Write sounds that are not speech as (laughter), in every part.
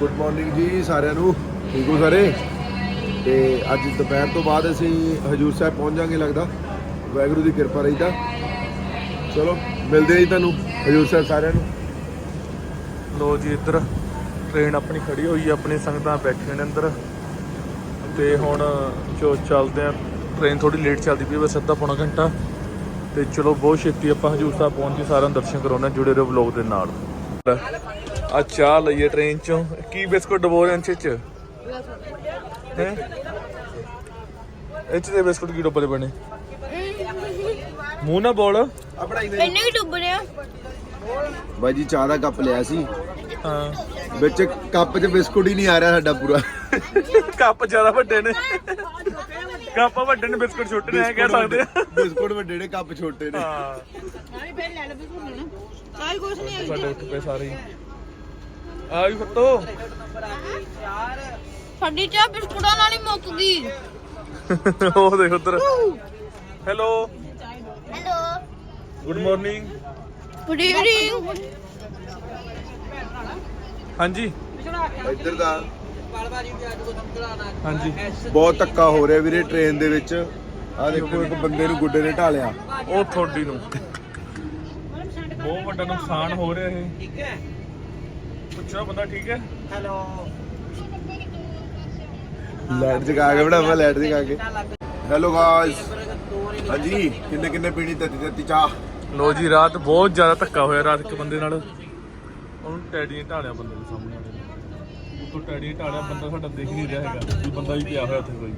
Good morning ਜੀ ਸਾਰਿਆਂ ਨੂੰ। ਠੀਕ ਹੋ ਸਾਰੇ? ਤੇ ਅੱਜ ਦੁਪਹਿਰ ਤੋਂ ਬਾਅਦ ਅਸੀਂ ਹਜੂਰ ਸਾਹਿਬ ਪਹੁੰਚ ਜਾਾਂਗੇ ਲੱਗਦਾ। ਵਾਹਿਗੁਰੂ ਦੀ ਕਿਰਪਾ ਰਹੀ ਤਾਂ। ਚਲੋ, ਮਿਲਦੇ ਹਾਂ ਜੀ ਤੁਹਾਨੂੰ, ਹਜੂਰ ਸਾਹਿਬ ਸਾਰਿਆਂ ਨੂੰ। ਲੋ ਜੀ, ਇੱਧਰ ਟ੍ਰੇਨ ਆਪਣੀ ਖੜੀ ਹੋਈ ਹੈ ਆਪਣੀ ਸੰਗਤਾਂ ਬੈਠੀਆਂ ਨੇ ਅੰਦਰ। ਤੇ ਹੁਣ ਜੋ ਚੱਲਦੇ ਆ ਟ੍ਰੇਨ ਥੋੜੀ ਲੇਟ ਚੱਲਦੀ ਪਈ ਹੈ ਬਸ ਅੱਧਾ ਪੌਣਾ ਘੰਟਾ। ਤੇ ਚਲੋ, ਬਹੁਤ ਛੇਤੀ ਆਪਾਂ ਹਜੂਰ ਸਾਹਿਬ ਪਹੁੰਚ ਕੇ ਸਾਰਿਆਂ ਨੂੰ ਦਰਸ਼ਨ ਕਰਾਉਣਾ ਜੁੜੇ ਰਹੋ ਵਲੌਗ ਦੇ ਨਾਲ। ਆ ਚਾਹ ਲਈਏ ਟ੍ਰੇਨ ਚੋਂ। ਕੀ ਬਿਸਕੁਟ ਡਬੋ ਰਹੇ ਅੰਚ ਚ? ਹੈ? ਇਹ ਚ ਦੇ ਬਿਸਕੁਟ ਕੀ ਡੱਬੇ ਬਣੇ ਮੂੰਹ ਨਾ ਬੋਲ। ਇੰਨੇ ਵੀ ਡੁੱਬ ਰਹੇ ਬਾਈ ਜੀ ਚਾਹ ਦਾ ਕੱਪ ਲਿਆ ਸੀ। ਹਾਂ। ਵਿੱਚ ਕੱਪ 'ਚ ਬਿਸਕੁਟ ਹੀ ਨਹੀਂ ਆ ਰਿਹਾ ਸਾਡਾ ਪੂਰਾ। ਕੱਪ ਜ਼ਿਆਦਾ ਵੱਡੇ ਨੇ। ਕੱਪ ਵੱਡੇ ਨੇ ਬਿਸਕੁਟ ਛੋਟੇ ਨੇ ਐ ਕਹਿ ਸਕਦੇ ਆ। ਬਿਸਕੁਟ ਵੱਡੇ ਨੇ ਕੱਪ ਛੋਟੇ ਨੇ। ਹਾਂ। ਆਈ ਫੇਰ ਲੈ ਲੈ ਵੀ ਸੁਣਨਾ ਕਾਈ ਕੁਛ ਨਹੀਂ ਸਾਡੇ ਉੱਠ ਪਏ ਸਾਰੇ ਹੀ। ਆ ਵੀ ਫੱਤੋ ਸਾਡੀ ਚਾਹ ਬਿਸਕੁਟਾਂ ਨਾਲ ਹੀ ਮੁੱਕ ਗਈ। (laughs) ਉਹ ਦੇਖ ਉਧਰ। Hello hello good morning good evening ਹਾਂਜੀ। ਇੱਧਰ ਦਾ। ਹਾਂਜੀ। ਬਹੁਤ ਧੱਕਾ ਹੋ ਰਿਹਾ ਵੀਰੇ ਟ੍ਰੇਨ ਦੇ ਵਿੱਚ। ਆ ਦੇਖੋ ਇੱਕ ਬੰਦੇ ਨੂੰ ਗੁੱਡੇ ਨੇ ਢਾਲਿਆ। ਉਹ ਤੁਹਾਡੀ ਨੂੰ। ਬਹੁਤ ਵੱਡਾ ਨੁਕਸਾਨ ਹੋ ਰਿਹਾ ਇਹ। ਠੀਕ ਹੈ। ਪੁੱਛੋ ਬੰਦਾ ਠੀਕ ਹੈ? ਲਾਈਟ ਜਗਾ ਕੇ ਬਣਾਵਾ ਲਾਈਟ ਜਗਾ ਕੇ। ਹੈਲੋ ਗਾਇਸ ਹਾਂਜੀ ਕਿੰਨੇ ਕਿੰਨੇ ਪੀਣੀ ਤੱਤੀ ਤੱਤੀ ਚਾਹ? ਲੋ ਜੀ ਰਾਤ ਬਹੁਤ ਜ਼ਿਆਦਾ ਧੱਕਾ ਹੋਇਆ ਰਾਤ ਇੱਕ ਬੰਦੇ ਨਾਲ। ਉਹਨੂੰ ਟੈਡੀ ਨੇ ਢਾਲਿਆ ਬੰਦੇ ਦੇ ਸਾਹਮਣੇ। ਉੱਤੋਂ ਟੈਡੀ ਢਾਲਿਆ ਬੰਦਾ ਸਾਡਾ ਦੇਖ ਨਹੀਂ ਰਿਹਾ ਹੈਗਾ। ਵੀ ਬੰਦਾ ਵੀ ਪਿਆ ਹੋਇਆ ਉੱਥੇ ਕੋਈ।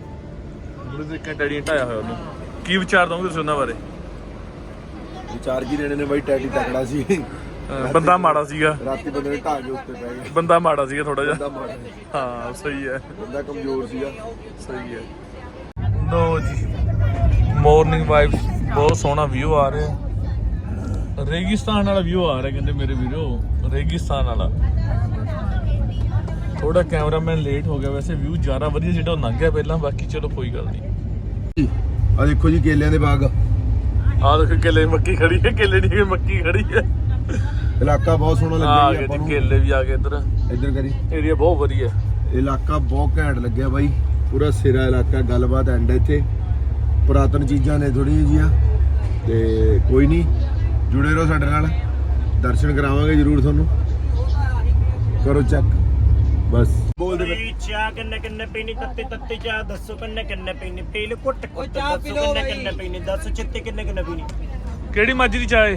ਬੜੇ ਤਰੀਕੇ ਨਾਲ ਟੈਡੀ ਨੇ ਢਾਇਆ ਹੋਇਆ ਉਹਨੂੰ। ਕੀ ਵਿਚਾਰ ਦੋਗੇ ਤੁਸੀਂ ਉਹਨਾਂ ਬਾਰੇ? ਵਿਚਾਰ ਕੀ ਲੈਣੇ ਨੇ ਬਾਈ ਟੈਡੀ ਤਕੜਾ ਸੀ। ਬੰਦਾ ਮਾੜਾ ਸੀਗਾ। ਰਾਤੀ ਬੰਦੇ ਨੇ ਢਾ ਕੇ ਉੱਤੇ ਪੈ ਗਏ। ਬੰਦਾ ਮਾੜਾ ਸੀਗਾ ਥੋੜਾ ਜਿਹਾ। ਬੰਦਾ ਮਾੜਾ ਸੀ। ਹਾਂ ਸਹੀ ਹੈ। ਬੰਦਾ ਕਮਜ਼ੋਰ ਸੀਗਾ। ਸਹੀ ਹੈ। ਲੋ ਜੀ ਮਾਰਨਿੰਗ ਵਾਈਬਸ ਬਹੁਤ ਸੋਹਣਾ ਵਿਊ ਆ ਰਿਹਾ। ਰੇਗਿਸਤਾਨ ਵਾਲਾ ਵਿਊ ਆ ਰਿਹਾ ਕਹਿੰਦੇ ਮੇਰੇ ਵੀਰੋ ਰੇਗਿਸਤਾਨ ਵਾਲਾ। ਥੋੜਾ ਕੈਮਰਾਮੈਨ ਲੇਟ ਹੋ ਗਿਆ ਵੈਸੇ ਵਿਊ ਜ਼ਿਆਦਾ ਵਧੀਆ ਜਿਹੜਾ ਉਹ ਲੰਘ ਗਿਆ ਪਹਿਲਾਂ ਬਾਕੀ ਚਲੋ ਕੋਈ ਗੱਲ ਨਹੀਂ। ਆ ਦੇਖੋ ਜੀ ਕੇਲਿਆਂ ਦੇ ਬਾਗ। ਆਹ ਦੇਖ ਕੇਲੇ ਦੀ ਮੱਕੀ ਖੜੀ ਹੈ ਕੇਲੇ ਦੀ ਮੱਕੀ ਖੜੀ ਹੈ। ਇਲਾਕਾ ਬਹੁਤ ਸੋਹਣਾ ਲੱਗਿਆ ਜੀ ਗਏ ਆਪਾਂ ਨੂੰ। ਕੇਲੇ ਵੀ ਆ ਗਏ ਇੱਧਰ। ਇੱਧਰ ਕਰੀ। ਏਰੀਆ ਬਹੁਤ ਵਧੀਆ। ਇਲਾਕਾ ਬਹੁਤ ਘੈਂਟ ਲੱਗਿਆ ਬਾਈ। ਪੂਰਾ ਸਿਰਾ ਇਲਾਕਾ ਗੱਲਬਾਤ ਐਂਡ ਇੱਥੇ। ਪੁਰਾਤਨ ਚੀਜ਼ਾਂ ਨੇ ਥੋੜੀ ਜੀਆਂ ਤੇ ਕੋਈ ਨਹੀਂ ਜੁੜੇ ਰਹੋ ਸਾਡੇ ਨਾਲ। ਦਰਸ਼ਨ ਕਰਾਵਾਂਗੇ ਜਰੂਰ ਤੁਹਾਨੂੰ। ਕਰੋ ਚੈੱਕ ਬਸ। ਪੀ ਚਾਹ ਕਿੰਨੇ ਕਿੰਨੇ ਪੀਣੀ? ਤੱਤੀ ਤੱਤੀ ਚਾਹ ਦੱਸੋ ਕਿੰਨੇ ਕਿੰਨੇ ਪੀਣੀ? ਪੀ ਲੋ ਕੁੱਟ ਕੁੱਟ ਦੱਸੋ ਕਿੰਨੇ ਕਿੰਨੇ ਪੀਣੀ? ਦੱਸੋ ਚਿੱਟੀ ਕਿੰਨੇ ਕਿੰਨੇ ਪੀਣੀ? ਕਿਹੜੀ ਮੱਝ ਦੀ ਚਾਹ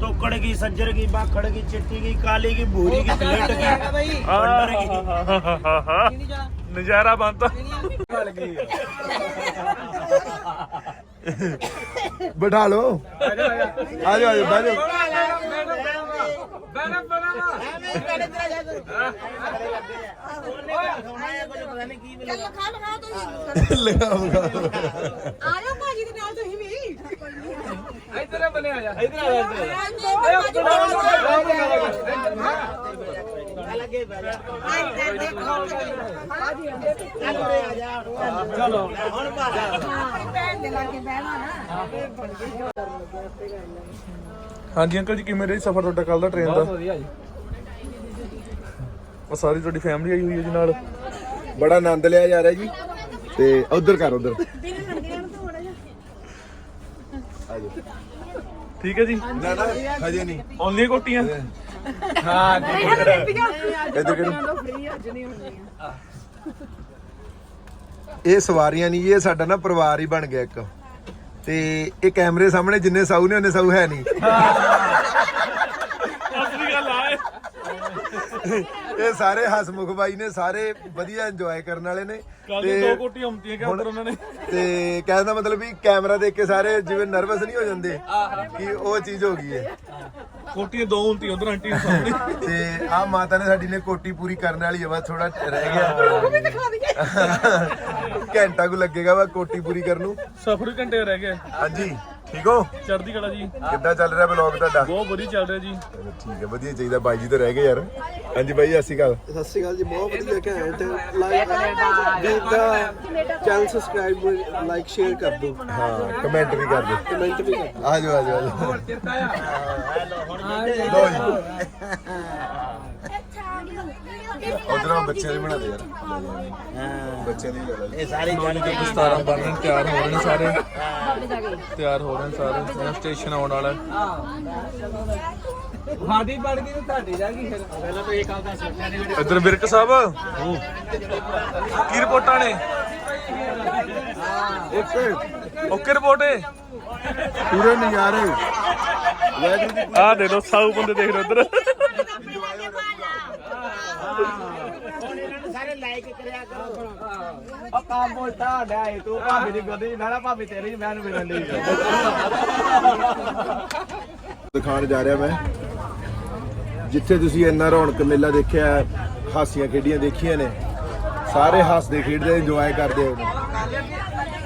ਤੋਕੜ ਗਈ ਸੱਜਰ ਗਈ ਬਾਖੜ ਗਈ ਚਿੱਟੀ ਗਈ ਕਾਲੀ ਗਈ ਭੂਰੀ ਗਈ ਪਲੇਟ ਗਈ। ਬੰਡਰ ਗਈ। ਨਜ਼ਾਰਾ ਬੰਦ। ਬਿਠਾ ਲਓ। ਆ ਜਾਓ ਆ ਜਾਓ ਬਹਿ ਜਾਓ। ਚੱਲ ਖਾ ਲਗਾ ਤੁਸੀਂ। ਲਗਾਉਂਗਾ ਆ ਜਾਓ ਭਾਜੀ ਦੇ ਨਾਲ ਤੁਸੀਂ ਵੀ ਹਾਂਜੀ ਅੰਕਲ ਜੀ ਕਿਵੇਂ ਰਹੀ ਸਫ਼ਰ ਤੁਹਾਡਾ? ਕੱਲ ਦਾ ਟ੍ਰੇਨ ਦਾ? ਬਹੁਤ ਵਧੀਆ ਜੀ। ਉਹ ਸਾਰੀ ਤੁਹਾਡੀ ਫੈਮਿਲੀ ਆਈ ਹੋਈ ਹੈ ਜੀ ਨਾਲ। ਬੜਾ ਆਨੰਦ ਲਿਆ ਜਾ ਰਿਹਾ ਜੀ। ਤੇ ਉਧਰ ਕਰ ਉਧਰ। ਠੀਕ ਹੈ ਜੀ? ਨਾ ਨਾ ਹਜੇ ਨਹੀਂ। ਓਨਲੀ ਕੋਟੀਆਂ? ਇੱਧਰ ਕਿਹੜੀ ਇਹ ਸਵਾਰੀਆਂ ਨਹੀਂ ਜੀ, ਇਹ ਸਾਡਾ ਨਾ ਪਰਿਵਾਰ ਹੀ ਬਣ ਗਿਆ ਇੱਕ। ਤੇ ਇਹ ਕੈਮਰੇ ਸਾਹਮਣੇ ਜਿੰਨੇ ਸਾਊ ਨੇ ਉਹਨੇ ਸਾਊ ਹੈ ਨਹੀਂ। ਅਸਲੀ ਗੱਲ ਆਏ। ਇਹ ਸਾਰੇ ਹਸਮੁਖ ਬਾਈ ਨੇ ਸਾਰੇ ਵਧੀਆ ਇੰਜੋਏ ਕਰਨ ਵਾਲੇ ਨੇ। ਕੱਲ ਦੀ ਦੋ ਕੋਟੀਆਂ ਹੁੰਦੀਆਂ ਕਿ ਉਹਨਾਂ ਨੇ? ਤੇ ਕਹਿਣ ਦਾ ਮਤਲਬ ਵੀ ਕੈਮਰਾ ਦੇਖ ਕੇ ਸਾਰੇ ਜਿਵੇਂ ਨਰਵਸ ਨਹੀਂ ਹੋ ਜਾਂਦੇ ਕਿ ਉਹ ਚੀਜ਼ ਹੋ ਗਈ ਹੈ। ਕੋਟੀਆਂ ਦੋ ਹੁੰਦੀਆਂ ਉਧਰ ਆਂਟੀ ਦੇ ਸਾਹਮਣੇ। ਤੇ ਆ ਮਾਤਾ ਨੇ ਸਾਡੀ ਨੇ ਕੋਟੀ ਪੂਰੀ ਕਰਨ ਵਾਲੀ ਹੈ ਬਸ ਥੋੜਾ ਰਹਿ ਗਿਆ। ਘੰਟਾ ਕੁ ਲੱਗੇਗਾ ਵਾ ਕੋਟੀ ਪੂਰੀ ਕਰਨ ਨੂੰ। ਸਫ਼ਰ ਘੰਟੇ ਰਹਿ ਗਏ। ਹਾਂਜੀ। ਠੀਕ ਹੋ? ਚੜ੍ਹਦੀ ਕਲਾ ਜੀ। ਕਿੱਦਾਂ ਚੱਲ ਰਿਹਾ ਬਲੌਗ ਤੁਹਾਡਾ? ਬਹੁਤ ਵਧੀਆ ਚੱਲ ਰਿਹਾ ਜੀ। ਠੀਕ ਹੈ ਵਧੀਆ ਚਾਹੀਦਾ ਬਾਈ ਜੀ ਤਾਂ ਰਹਿ ਗਏ ਯਾਰ। ਹਾਂਜੀ ਬਾਈ ਸਤਿ ਸ਼੍ਰੀ ਅਕਾਲ। ਸਤਿ ਸ਼੍ਰੀ ਅਕਾਲ ਜੀ ਬਹੁਤ ਵਧੀਆ ਘੈਂਟ ਲਾਈਕ ਵੀਰ ਦਾ ਚੈਨਲ ਸਬਸਕ੍ਰਾਈਬ ਲਾਈਕ ਸ਼ੇਅਰ ਕਰ ਦਿਓ। ਹਾਂ ਕਮੈਂਟ ਵੀ ਕਰ ਦਿਓ। ਕਮੈਂਟ ਵੀ ਕਰ ਦਿਓ। ਆ ਜਾਓ ਆ ਜਾਓ ਆ ਜਾਓ। ਲੋ ਜੀ। ਇਧਰੋਂ ਬੱਚਿਆਂ ਦੇ ਬਣਾ ਦੇ ਯਾਰ। ਹਾਂ। ਬੱਚਿਆਂ ਦੀ ਲੈ ਲੈ ਇਹ ਸਾਰੀ ਜਾਣਕਾਰੀ ਦਸਤਾਰਾਂ ਬਣ ਰਹੇ ਨੇ, ਤਿਆਰ ਹੋ ਰਹੇ ਨੇ ਸਾਰੇ। ਤਿਆਰ ਹੋ ਰਹੇ ਨੇ ਸਾਰੇ। ਸਟੇਸ਼ਨ ਆਉਣ ਵਾਲਾ ਹੈ। ਸਾਡੀ ਬਣ ਗਈ ਤੇ ਤੁਹਾਡੀ ਰਹਿ ਗਈ ਫਿਰ। ਪਹਿਲਾਂ ਤਾਂ ਇਹ ਕੰਮ ਦਾ ਸੋਚਿਆ ਨਹੀਂ ਇੱਧਰ ਵਿਰਕ ਸਾਹਿਬ। ਕੀ ਰਿਪੋਰਟਾਂ ਨੇ? ਓਕੇ ਓਕੇ ਰਿਪੋਰਟ ਹੈ ਪੂਰੇ ਨਜ਼ਾਰੇ। ਵੈਗਰੂ ਦੀ ਲੋ ਸਾਊ ਬੰਦੇ ਦੇਖ ਲਓ ਇੱਧਰ ਹੁਣ ਇਹਨਾਂ ਨੂੰ ਸਾਰੇ ਲਾਈਕ ਕਰਿਆ ਕਰੋ ਆ ਕੰਮ ਬੋਲਤਾ ਹਟਿਆ ਏ ਤੂੰ ਭਾਬੀ ਦੀ ਗੋਦੀ ਨਾ ਨਾ ਭਾਬੀ ਤੇਰੀ ਮੈਂ ਨੂੰ ਮਿਲਣ ਦੀ ਦਿਖਾਣ ਜਾ ਰਿਹਾ ਮੈਂ। ਜਿੱਥੇ ਤੁਸੀਂ ਇੰਨਾ ਰੌਣਕ ਮੇਲਾ ਦੇਖਿਆ ਹੈ, ਹਾਸੀਆਂ ਖੇਡੀਆਂ ਦੇਖੀਆਂ ਨੇ ਸਾਰੇ ਹੱਸਦੇ ਖੇਡਦੇ ਇੰਜੋਏ ਕਰਦੇ ਹੋ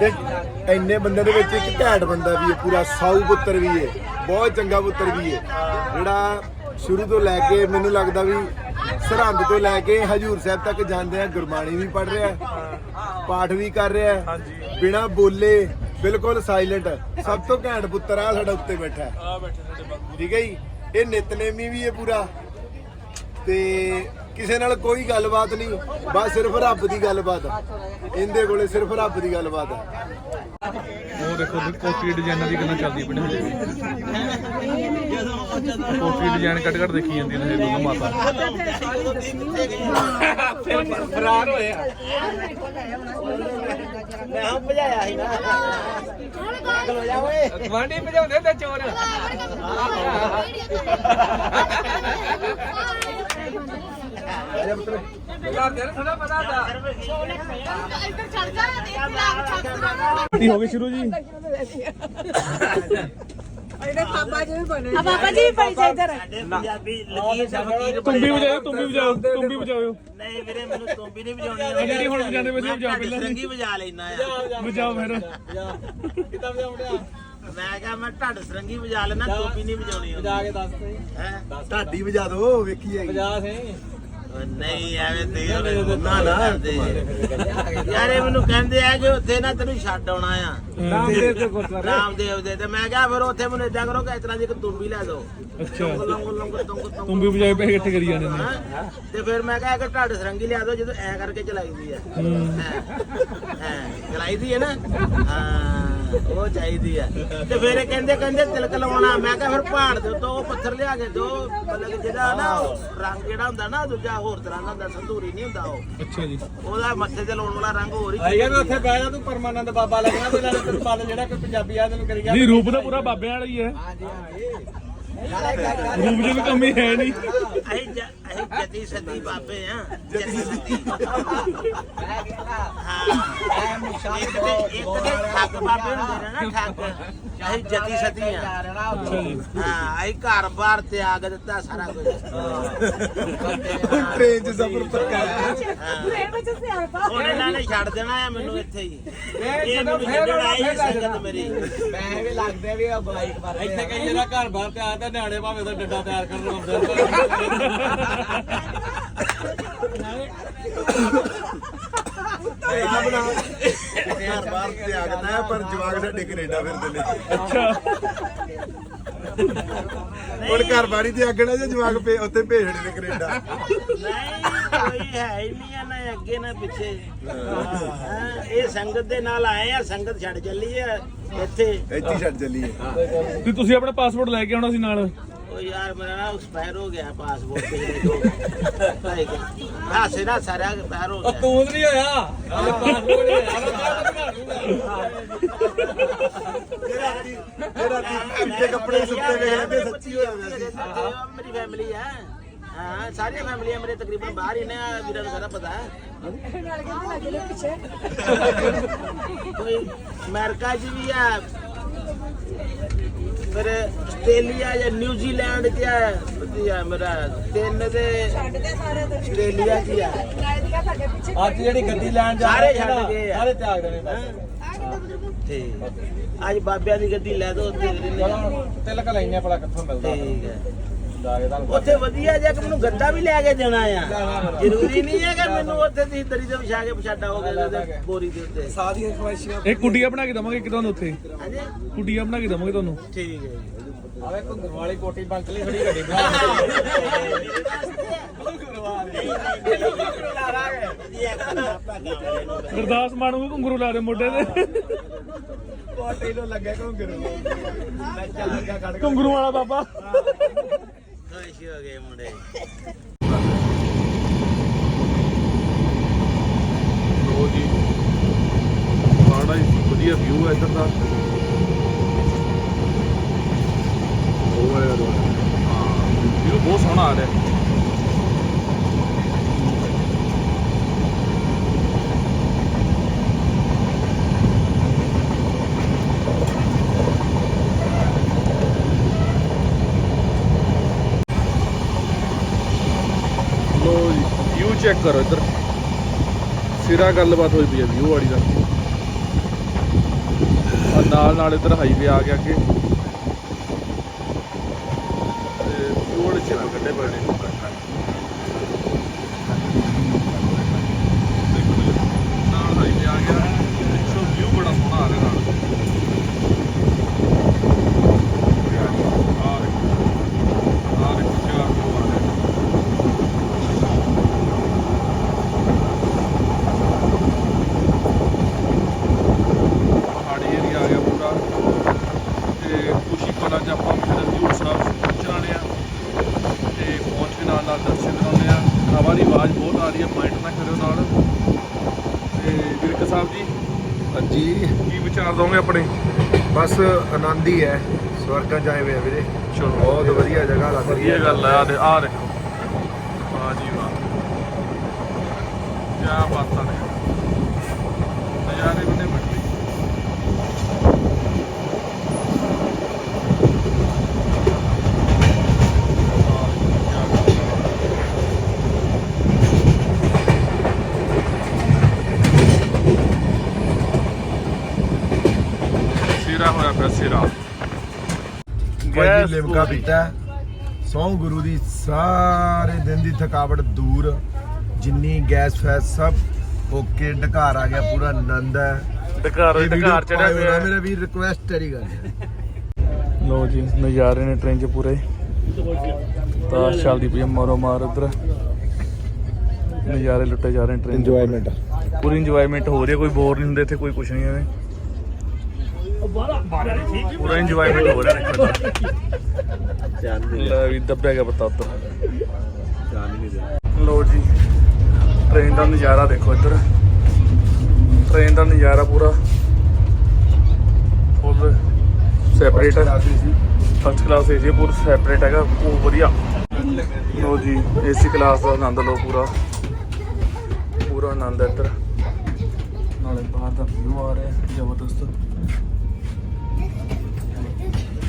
ਤੇ ਇੰਨੇ ਬੰਦੇ ਦੇ ਵਿੱਚ ਇੱਕ ਘੈਂਟ ਬੰਦਾ ਵੀ ਹੈ ਪੂਰਾ ਸਾਊ ਪੁੱਤਰ ਵੀ ਹੈ ਬਹੁਤ ਚੰਗਾ ਪੁੱਤਰ ਵੀ ਹੈ ਜਿਹੜਾ ਸ਼ੁਰੂ ਤੋਂ ਲੈ ਕੇ ਮੈਨੂੰ ਲੱਗਦਾ ਵੀ ਸਰਹੰਦ ਤੋਂ ਲੈ ਕੇ ਹਜੂਰ ਸਾਹਿਬ ਤੱਕ ਜਾਂਦੇ ਆ ਗੁਰਬਾਣੀ ਵੀ ਪੜ ਰਿਹਾ ਪਾਠ ਵੀ ਕਰ ਰਿਹਾ। ਬਿਨਾਂ ਬੋਲੇ ਬਿਲਕੁਲ ਸਾਇਲੈਂਟ ਸਭ ਤੋਂ ਘੈਂਟ ਪੁੱਤਰ ਆ ਸਾਡਾ ਉੱਤੇ ਬੈਠਾ ਆ ਸਾਡੇ ਠੀਕ ਹੈ ਜੀ? ਇਹ ਨਿਤਨੇਮੀ ਵੀ ਹੈ ਪੂਰਾ। ਤੇ ਕਿਸੇ ਨਾਲ ਕੋਈ ਗੱਲਬਾਤ ਨਹੀਂ ਬਸ ਸਿਰਫ ਰੱਬ ਦੀ ਗੱਲਬਾਤ ਇਹਦੇ ਕੋਲੇ ਸਿਰਫ ਰੱਬ ਦੀ ਗੱਲਬਾਤ ਹੈ ਉਹ ਦੇਖੋ ਕੋਟੀ ਡਿਜ਼ਾਈਨਾਂ ਦੀ ਗੱਲਾਂ ਚੱਲਦੀ ਪਈਆਂ ਹਜੇ ਵੀ ਕੋਟੀ ਡਿਜ਼ਾਈਨ ਕੱਟ ਕੱਟ ਦੇਖੀ ਜਾਂਦੀਆਂ ਨੇ ਦੋਨੋਂ ਮਾਤਾ। ਫਰਾਰ ਹੋਏ ਆ ਮੈਂ ਹਾਂ ਭਜਾਇਆ ਸੀ ਨਾ। ਖਲੋ ਜਾ ਓਏ। ਗਵਾਂਢੀ ਭਜਾਉਂਦੇ ਚੋਰ। ਯਾਰ ਤੇਰੇ ਥੋੜਾ ਪਤਾ ਹੁੰਦਾ ਇੱਧਰ ਚੱਲ ਜਾ ਦੇਖ ਲਾਗ ਛੱਡ ਕੀ ਹੋ ਗਈ ਸ਼ੁਰੂ ਜੀ ਆ ਬਾਬਾ ਜੀ ਜਾ ਇੱਧਰ ਪੰਜਾਬੀ ਲਕੀਰ ਦਾ ਫਕੀਰ ਤੁੰਬੀ ਵਜਾਓ ਤੁੰਬੀ ਵਜਾਓ ਤੁੰਬੀ ਵਜਾਓ। ਨਹੀਂ ਵੀਰੇ ਮੈਨੂੰ ਤੁੰਬੀ ਨਹੀਂ ਵਜਾਉਣੀ ਆ ਜਿਹੜੀ ਹੁਣ ਵਜਾਉਂਦੇ ਸੀ, ਵਜਾਓ ਪਹਿਲਾਂ। ਸੰਗੀ ਵਜਾ ਲੈਣਾ ਆ। ਵਜਾਓ ਫਿਰ। ਕਿੱਦਾਂ ਵਜਾਉਂਦੇ ਮੈਂ ਕਿਹਾ ਮੈਂ ਢੱਡ ਸਰੰਗੀ ਵਜਾ ਲੈਣਾ ਤੁੰਬੀ ਨਹੀਂ ਵਜਾਉਣੀ ਜਾ ਕੇ ਦੱਸ ਦੇ ਹੈ? ਢਾਡੀ ਵਜਾ ਦੋ ਵੇਖੀ ਹੈਗੀ। ਵਜਾ ਸੇ ਨਹੀਂ ਐਵੇਂ ਦੇ ਨਾ ਨਾ ਦੇ ਯਾਰ ਇਹ ਮੈਨੂੰ ਕਹਿੰਦੇ ਆ ਕਿ ਉੱਥੇ ਨਾ ਤੈਨੂੰ ਛੱਡ ਆਉਣਾ ਆ। ਰਾਮਦੇਵ ਦੇ ਗੁਰਦੁਆਰੇ। ਰਾਮਦੇਵ ਦੇ। ਤੇ ਮੈਂ ਕਿਹਾ ਫਿਰ ਉੱਥੇ ਮੈਨੂੰ ਇਦਾਂ ਕਰੋ ਕਿ ਇਸ ਤਰ੍ਹਾਂ ਦੀ ਇੱਕ ਤੁੰਬੀ ਲੈ ਦਿਓ ਅੱਛਾ। ਤੁੰਬੀ ਵਜਾਏ ਪੈਸੇ ਇਕੱਠੇ ਕਰੀ ਜਾਣੇ ਨੇ। ਹੈਂ? ਤੇ ਫਿਰ ਮੈਂ ਕਿਹਾ ਕਿ ਢੱਡ ਸਰੰਗੀ ਲਿਆ ਦਿਓ ਜਦੋਂ ਐ ਕਰਕੇ ਚਲਾਈਦੀ ਆ। ਐ ਚਲਾਈਦੀ ਹੈ ਨਾ? ਹਾਂ। ਉਹ ਚਾਹੀਦੀ ਆ। ਤੇ ਫਿਰ ਇਹ ਕਹਿੰਦੇ ਕਹਿੰਦੇ ਤਿਲਕ ਲਵਾਉਣਾ। ਮੈਂ ਕਿਹਾ ਫਿਰ ਪਹਾੜ ਦੇ ਉੱਤੋਂ ਉਹ ਪੱਥਰ ਲਿਆ ਕੇ ਦੋ ਮਤਲਬ ਜਿਹੜਾ ਨਾ ਉਹ ਰੰਗ ਜਿਹੜਾ ਹੁੰਦਾ ਨਾ ਦੂਜਾ ਹੋਰ ਤਰ੍ਹਾਂ ਦਾ ਹੁੰਦਾ ਸੰਧੂਰੀ ਨਹੀਂ ਹੁੰਦਾ ਉਹ। ਅੱਛਾ ਜੀ। ਉਹਦਾ ਮੱਥੇ ਤੇ ਲਾਉਣ ਵਾਲਾ ਰੰਗ ਹੋਰ ਹੀ ਆਈਆ ਮੈਂ ਉੱਥੇ ਬਹਿ ਜਾ ਤੂੰ ਪਰਮਾਨੰਦ ਬਾਬਾ ਲੱਗਣਾ ਤੇ ਨਾਲੇ ਤੈਨੂੰ ਪਤਾ ਜਿਹੜਾ ਕੋਈ ਪੰਜਾਬੀ ਆ ਤੈਨੂੰ ਕਰੀ ਗਿਆ ਨਹੀਂ ਰੂਪ ਤਾਂ ਪੂਰਾ ਬਾਬਿਆਂ ਵਾਲਾ ਹੀ ਹੈ। ਹਾਂਜੀ ਹਾਂ ਰੂਪ 'ਚ ਵੀ ਕਮੀ ਹੈ ਨਹੀਂ। ਅਸੀਂ ਜ- ਜਤੀ ਸਤੀ ਬਾਬੇ ਆ ਜਤੀ ਸਤੀ ਹਾਂ। ਇੱਕ ਤੇ ਇੱਕ ਤੇ ਠੱਗ ਬਾਬੇ ਹੁੰਦੇ ਨੇ ਨਾ ਠੱਗ। ਅਸੀਂ ਜਤੀ ਸਤੀ ਆ ਹਾਂ ਅਸੀਂ ਘਰ ਬਾਰ ਤਿਆਗ ਦਿੱਤਾ ਸਾਰਾ ਕੁਝ। ਟ੍ਰੇਨ 'ਚ ਸਫ਼ਰ ਪੱਕਾ। ਹੁਣ ਇਹਨਾਂ ਨੇ ਛੱਡ ਦੇਣਾ ਆ ਮੈਨੂੰ ਇੱਥੇ ਹੀ। ਇਹ ਜਦੋਂ ਮੈਨੂੰ ਫੇਰ ਛੱਡਣ ਆਈ ਲੱਗ ਸੰਗਤ। ਮੇਰੀ। ਮੈਂ ਵੀ ਲੱਗਦੇ ਵੀ ਆ ਬਾਈਕ ਮਾਰਦੇ ਇੱਥੇ ਕਈ ਜਿਹੜਾ ਘਰ ਬਾਹਰ ਤੇ ਆਇਆ ਤਾਂ ਨਿਆਣੇ ਭਾਵੇਂ ਉਹਦਾ ਡੱਡਾ ਤਿਆਰ ਕਰਨ ਆਉਂਦੇ ਆਪਣਾ ਘਰ ਬਾਹਰ ਤਿਆਗਦਾ ਹੈ ਪਰ ਜਵਾਗ ਸਾਡੇ ਕੈਨੇਡਾ ਫਿਰਦੇ ਨੇ ਅੱਛਾ। ਹੁਣ ਘਰ ਬਾਰੀ ਤਿਆਗਣਾ ਜੇ ਜਵਾਗ ਪੇ ਉੱਥੇ ਭੇਜਣੇ ਨੇ ਕੈਨੇਡਾ ਨਹੀਂ ਕੋਈ ਹੈ ਹੀ ਨਹੀਂ ਆ ਨਾ ਅੱਗੇ ਨਾ ਪਿੱਛੇ। ਹਾਂ, ਇਹ ਸੰਗਤ ਦੇ ਨਾਲ ਆਏ ਆ ਸੰਗਤ ਛੱਡ ਚੱਲੀ ਆ ਇੱਥੇ। ਇੱਥੇ ਹੀ ਛੱਡ ਚੱਲੀਏ। ਤੇ ਤੁਸੀਂ ਆਪਣਾ ਪਾਸਪੋਰਟ ਲੈ ਕੇ ਆਉਣਾ ਸੀ ਨਾਲ? ਉਹ ਯਾਰ ਮੇਰਾ ਨਾ ਐਕਸਪਾਇਰ ਹੋ ਗਿਆ ਪਾਸਪੋਰਟ ਪਿਛਲੇ ਦੋ ਹਾਸੇ ਨਾ ਸਾਰਾ ਐਕਸਪਾਇਰ ਹੋ ਗਿਆ ਤੂੰ ਨਹੀਂ ਹੋਇਆ ਹਲੇ ਪਾਸਪੋਰਟ ਹੋਇਆ ਅੱਗੇ ਕੱਪੜੇ ਸੁੱਤੇ ਵੇਖ ਤੇ ਸੱਚੀ ਹੋਇਆ ਵੈਸੇ ਮੇਰੀ ਫੈਮਿਲੀ ਆ ਹਾਂ ਸਾਰੀਆਂ ਫੈਮਲੀਆਂ ਮੇਰੇ ਤਕਰੀਬਨ ਬਾਹਰ ਹੀ ਨੇ ਆ ਵੀਰਾਂ ਨੂੰ ਸਾਰਾ ਪਤਾ ਹੈ ਕੋਈ ਅਮਰੀਕਾ ਆਸਟ੍ਰੇਲੀਆ ਜਾਂ ਨਿਊਜ਼ੀਲੈਂਡ ਵਧੀਆ ਮੇਰਾ ਤਿੰਨ ਦੇ ਆਸਟ੍ਰੇਲੀਆ ਅੱਜ ਜਿਹੜੀ ਗੱਡੀ ਲੈਣ ਜਾ ਸਾਰੇ ਰਹੇ ਛੱਡ ਗਏ ਆ। ਸਾਰੇ ਤਿਆਗ ਦੇਣੇ ਬਸ। ਠੀਕ। ਅੱਜ ਬਾਬਿਆਂ ਦੀ ਗੱਡੀ ਲੈ ਦੋ ਉੱਥੇ ਚਲੋ ਤਿਲਕ ਲੈਣੇ ਭਲਾ ਕਿੱਥੋਂ ਮਿਲਦਾ। ਠੀਕ ਹੈ। ਉੱਥੇ ਵਧੀਆ ਜਿਹਾ ਕਿ ਮੈਨੂੰ ਗੱਡਾ ਵੀ ਲੈ ਕੇ ਦੇਣਾ ਆ। ਜ਼ਰੂਰੀ ਨਹੀਂ ਹੈ ਕਿ ਮੈਨੂੰ ਉੱਥੇ ਦੀ ਦਰੀ ਤੇ ਵਿਛਾ ਕੇ ਪਛਾਡਾ ਹੋ ਗਿਆ ਉਹਦੇ ਬੋਰੀ ਦੇ ਉੱਤੇ। ਸਾਦੀਆਂ ਖਵਾਇਸ਼ੀਆਂ ਇਹ ਕੁੱਡੀਆਂ ਬਣਾ ਕੇ ਦਵਾਂਗੇ ਕਿ ਤੁਹਾਨੂੰ ਉੱਥੇ। ਹਾਂਜੀ। ਕੁੱਡੀਆਂ ਬਣਾ ਕੇ ਦਵਾਂਗੇ ਤੁਹਾਨੂੰ। ਠੀਕ ਹੈ ਆਵੇ ਘੁੰਗਰ ਵਾਲੀ ਕੋਟੀ ਬੰਕ ਲਈ ਖੜੀ ਗੱਡੀ ਕੀ। ਹੈਗਾ ਆਪਾਂ ਗਾਵਾਂ ਨੂੰ ਗੁਰਦਾਸ ਮਾਨ ਨੂੰ ਵੀ ਘੁੰਗਰੂ ਲਾ ਦੇ ਮੋਢੇ ਤੇ। ਕੋਟੇ ਨੂੰ ਲੱਗੇ ਘੁੰਗਰੂ। ਘੁੰਗਰੂ ਵਾਲਾ ਬਾਬਾ। ਖੁਸ਼ ਹੋ ਗਏ ਮੁੰਡੇ। ਲੋ ਜੀ ਬੜਾ ਹੀ ਵਧੀਆ ਵਿਊ ਹੈ ਇੱਧਰ ਦਾ ਉਹ ਹੈ ਵਿਊ ਬਹੁਤ ਸੋਹਣਾ ਆ ਰਿਹਾ ਲੋ ਜੀ ਵਿਊ ਚੈੱਕ ਕਰੋ ਇੱਧਰ। ਸਿਰਾ ਗੱਲਬਾਤ ਹੋਈ ਪਈ ਹੈ ਵਿਊ ਵਾਲੀ ਦਾ। ਆ ਨਾਲ ਨਾਲ ਇੱਧਰ ਹਾਈਵੇ ਆ ਗਿਆ ਅੱਗੇ। ਤੇ ਵਿਊ ਵਾਲੇ ਚਿੱਪ ਕੱਢੇ ਪਏ ਨੇ ਦੇਖੋ ਜੀ, ਨਾਲ ਹਾਈਵੇ ਆ ਗਿਆ ਪਿੱਛੋਂ ਵਿਊ ਬੜਾ ਸੋਹਣਾ ਆ ਰਿਹਾ ਨਾਲ ਆ ਦੇਖੋ ਆ ਦੇਖੋ ਚਾਰ ਵਿਊ ਆ ਰਿਹਾ ਪਹਾੜੀ ਏਰੀਆ ਆ ਗਿਆ ਪੂਰਾ ਤੇ ਖੁਸ਼ੀ ਪਲਾਂ ਚ ਆਪਾਂ ਫਿਰ ਹਜ਼ੂਰ ਸਾਹਿਬ ਪਹੁੰਚਣ ਵਾਲੇ ਆ ਤੇ ਪਹੁੰਚ ਕੇ ਨਾਲ ਨਾਲ ਦਰਸ਼ਨ ਕਰਾਉਂਦੇ ਆ ਹਵਾ ਦੀ ਆਵਾਜ਼ ਬਹੁਤ ਆ ਰਹੀ ਹੈ ਮਾਈਂਡ ਨਾ ਕਰਿਓ ਨਾਲ ਤੇ ਵਿਰਕ ਸਾਹਿਬ ਜੀ ਹਾਂਜੀ ਕੀ ਵਿਚਾਰ ਦੋਗੇ ਆਪਣੇ ਬਸ ਆਨੰਦ ਹੀ ਹੈ ਸਵਰਗਾਂ ਜਾਏ ਆਏ ਹੋਏ ਆ ਵੀਰੇ। ਚਲੋ ਬਹੁਤ ਵਧੀਆ ਜਗ੍ਹਾ ਲੱਗ ਰਹੀ ਵਧੀਆ ਗੱਲ ਹੈ ਆ ਆ ਦੇਖੋ। ਵਾਹ ਜੀ ਵਾਹ। ਕੀ ਬਾਤਾਂ ਨੇ। ਨਜ਼ਾਰੇ ਬਣੇ ਸਿਰਾ। ਹੋਇਆ ਲਿਮਕਾ ਪੀਤਾ ਸੌ ਗੁਰੂ ਦੀ ਸਾਰੇ ਦਿਨ ਦੀ ਥਕਾਵਟ ਦੂਰ। ਜਿੰਨੀ ਗੈਸ ਫੈਸ ਸਭ ਓਕੇ ਢਕਾਰ ਆ ਗਿਆ ਪੂਰਾ ਆਨੰਦ ਹੈ। ਢਕਾਰ ਢਕਾਰ ਚੜਿਆ ਪਿਆ ਮੇਰਾ ਵੀ ਰਿਕੁਐਸਟ ਤੇਰੀ ਗੱਲ ਹੈ। ਲੋ ਜੀ ਨਜ਼ਾਰੇ ਨੇ ਟ੍ਰੇਨ 'ਚ ਪੂਰੇ। ਤਾਂ ਚੱਲਦੀ ਪਈ ਮਾਰੋ ਮਾਰ ਉਧਰ। ਨਜ਼ਾਰੇ ਲੁੱਟੇ ਜਾ ਰਹੇ ਟ੍ਰੇਨ ਇੰਜੋਇਮੈਂਟ ਪੂਰੀ ਇੰਜੋਇਮੈਂਟ ਹੋ ਰਹੀ ਹੈ ਕੋਈ ਬੋਰ ਨਹੀਂ ਹੁੰਦੇ ਇੱਥੇ ਕੋਈ ਕੁਛ ਨਹੀਂ ਐਵੇਂ ਪੂਰਾ ਇੰਜੋਇਮੈਂਟ ਹੋ ਰਿਹਾ ਦੇਖੋ ਇੱਧਰ। ਲੈ ਵੀ ਦੱਬਿਆ ਗਿਆ ਪਤਾ ਉੱਧਰ। ਲੋ ਜੀ ਟ੍ਰੇਨ ਦਾ ਨਜ਼ਾਰਾ ਦੇਖੋ ਇੱਧਰ। ਟ੍ਰੇਨ ਦਾ ਨਜ਼ਾਰਾ ਪੂਰਾ। ਫੁੱਲ ਸੈਪਰੇਟ ਹੈ। ਫਸਟ ਕਲਾਸ ਏਸੀ ਪੂਰਾ ਸੈਪਰੇਟ ਹੈਗਾ ਬਹੁਤ ਵਧੀਆ। ਲੋ ਜੀ ਏਸੀ ਕਲਾਸ ਦਾ ਆਨੰਦ ਲਓ ਪੂਰਾ। ਪੂਰਾ ਆਨੰਦ ਹੈ ਇੱਧਰ। ਨਾਲੇ ਬਾਹਰ ਦਾ ਵਿਊ ਆ ਰਿਹਾ ਹੈ, ਜ਼ਬਰਦਸਤ।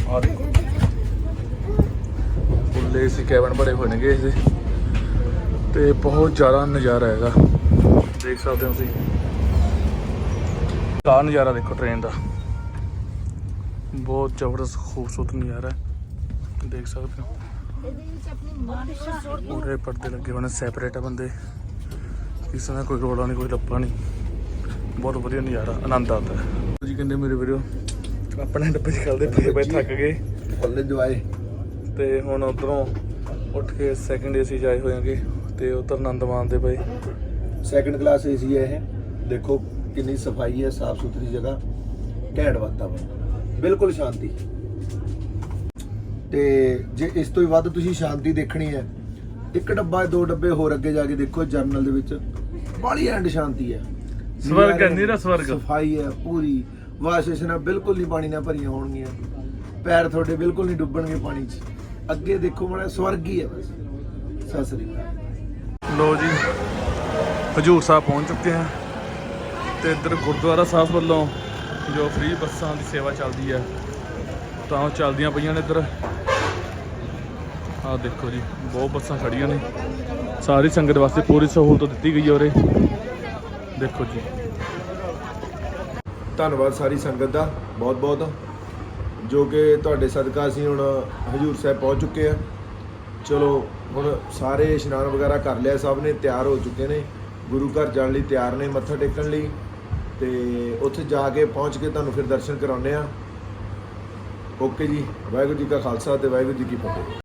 ਆ ਦੇਖੋ ਫੁੱਲ ਏਸੀ ਕੈਬਨ ਬੜੇ ਹੋਏ ਨੇਗੇ ਇਹਦੇ ਤੇ ਬਹੁਤ ਜ਼ਿਆਦਾ ਨਜ਼ਾਰਾ ਹੈਗਾ। ਦੇਖ ਸਕਦੇ ਹੋ ਤੁਸੀਂ। ਕਾ ਨਜ਼ਾਰਾ ਦੇਖੋ ਟ੍ਰੇਨ ਦਾ। ਬਹੁਤ ਜ਼ਬਰਦਸਤ ਖੂਬਸੂਰਤ ਨਜ਼ਾਰਾ ਦੇਖ ਸਕਦੇ ਹੋ। ਪੂਰੇ ਪਰਦੇ ਲੱਗੇ ਹੋਏ ਸੈਪਰੇਟ ਆ ਬੰਦੇ। ਕਿਸੇ ਦਾ ਕੋਈ ਰੋਲਾ ਨਹੀਂ, ਕੋਈ ਲੱਪਾ ਨਹੀਂ। ਬਹੁਤ ਵਧੀਆ ਨਜ਼ਾਰਾ, ਆਨੰਦ ਆਉਂਦਾ ਹੈ। ਜੀ ਕਹਿੰਦੇ ਮੇਰੇ ਵੀਡੀਓ ਆਪਣੇ ਡੱਬੇ 'ਚ ਖਲਦੇ ਪਏ ਪਏ ਥੱਕ ਗਏ। ਫੁੱਲ ਇੰਜੋਏ ਤੇ ਹੁਣ ਉਧਰੋਂ ਉੱਠ ਕੇ ਸੈਕਿੰਡ ਏਸੀ ਜਾਏ ਹੋਏਗੇ ਤੇ ਉਧਰ ਆਨੰਦ ਮਾਣਦੇ ਪਏ। ਸੈਕੰਡ ਕਲਾਸ ਏਸੀ ਹੈ ਇਹ। ਦੇਖੋ ਕਿੰਨੀ ਸਫ਼ਾਈ ਹੈ ਸਾਫ਼ ਸੁਥਰੀ ਜਗ੍ਹਾ ਘੈਂਟ ਵਾਤਾਵਰਨ ਬਿਲਕੁਲ ਸ਼ਾਂਤੀ। ਤੇ ਜੇ ਇਸ ਤੋਂ ਵੀ ਵੱਧ ਤੁਸੀਂ ਸ਼ਾਂਤੀ ਦੇਖਣੀ ਹੈ ਇੱਕ ਡੱਬਾ ਦੋ ਡੱਬੇ ਹੋਰ ਅੱਗੇ ਜਾ ਕੇ ਦੇਖੋ ਜਰਨਲ ਦੇ ਵਿੱਚ ਬੜੀ ਐਂਡ ਸ਼ਾਂਤੀ ਹੈ। ਸਵਰਗ ਹੈ, ਨਿਰਾ ਸਵਰਗ। ਸਫ਼ਾਈ ਹੈ ਪੂਰੀ। ਵਾਸ਼ੇਸ਼ਨਾਂ ਬਿਲਕੁਲ ਨਹੀਂ ਪਾਣੀ ਨਾਲ ਭਰੀਆਂ ਹੋਣਗੀਆਂ। ਪੈਰ ਤੁਹਾਡੇ ਬਿਲਕੁਲ ਨਹੀਂ ਡੁੱਬਣਗੇ ਪਾਣੀ 'ਚ। ਅੱਗੇ ਦੇਖੋ ਮਾੜਾ ਸਵਰਗ ਹੀ ਹੈ ਬਸ। ਸਤਿ ਸ੍ਰੀ ਅਕਾਲ। ਲੋ ਜੀ, ਹਜੂਰ ਸਾਹਿਬ ਪਹੁੰਚ ਚੁੱਕੇ ਹਾਂ ਤੇ ਇੱਧਰ ਗੁਰਦੁਆਰਾ ਸਾਹਿਬ ਵੱਲੋਂ ਜੋ ਫ੍ਰੀ ਬੱਸਾਂ ਦੀ ਸੇਵਾ ਚੱਲਦੀ ਹੈ, ਤਾਂ ਉਹ ਚੱਲਦੀਆਂ ਪਈਆਂ ਨੇ ਇੱਧਰ। ਆਹ ਦੇਖੋ ਜੀ, ਬਹੁਤ ਬੱਸਾਂ ਖੜੀਆਂ ਨੇ। ਸਾਰੀ ਸੰਗਤ ਵਾਸਤੇ ਪੂਰੀ ਸਹੂਲਤ ਦਿੱਤੀ ਗਈ ਹੈ ਉਰੇ। ਦੇਖੋ ਜੀ। ਧੰਨਵਾਦ ਸਾਰੀ ਸੰਗਤ ਦਾ ਬਹੁਤ ਬਹੁਤ ਜੋ ਕਿ ਤੁਹਾਡੇ ਸਦਕਾ ਅਸੀਂ ਹੁਣ ਹਜੂਰ ਸਾਹਿਬ ਪਹੁੰਚ ਚੁੱਕੇ ਆ ਚਲੋ, ਹੁਣ ਸਾਰੇ ਇਸ਼ਨਾਨ ਵਗੈਰਾ ਕਰ ਲਿਆ ਸਭ ਨੇ, ਤਿਆਰ ਹੋ ਚੁੱਕੇ ਨੇ। ਗੁਰੂ ਘਰ ਜਾਣ ਲਈ ਤਿਆਰ ਨੇ ਮੱਥਾ ਟੇਕਣ ਲਈ ਤੇ ਉੱਥੇ ਜਾ ਕੇ ਪਹੁੰਚ ਕੇ ਤੁਹਾਨੂੰ ਫਿਰ ਦਰਸ਼ਨ ਕਰਾਉਂਦੇ ਆ ਓਕੇ ਜੀ, ਵਾਹਿਗੁਰੂ ਜੀ ਕਾ ਖਾਲਸਾ ਤੇ ਵਾਹਿਗੁਰੂ ਜੀ ਕੀ ਫਤਿਹ।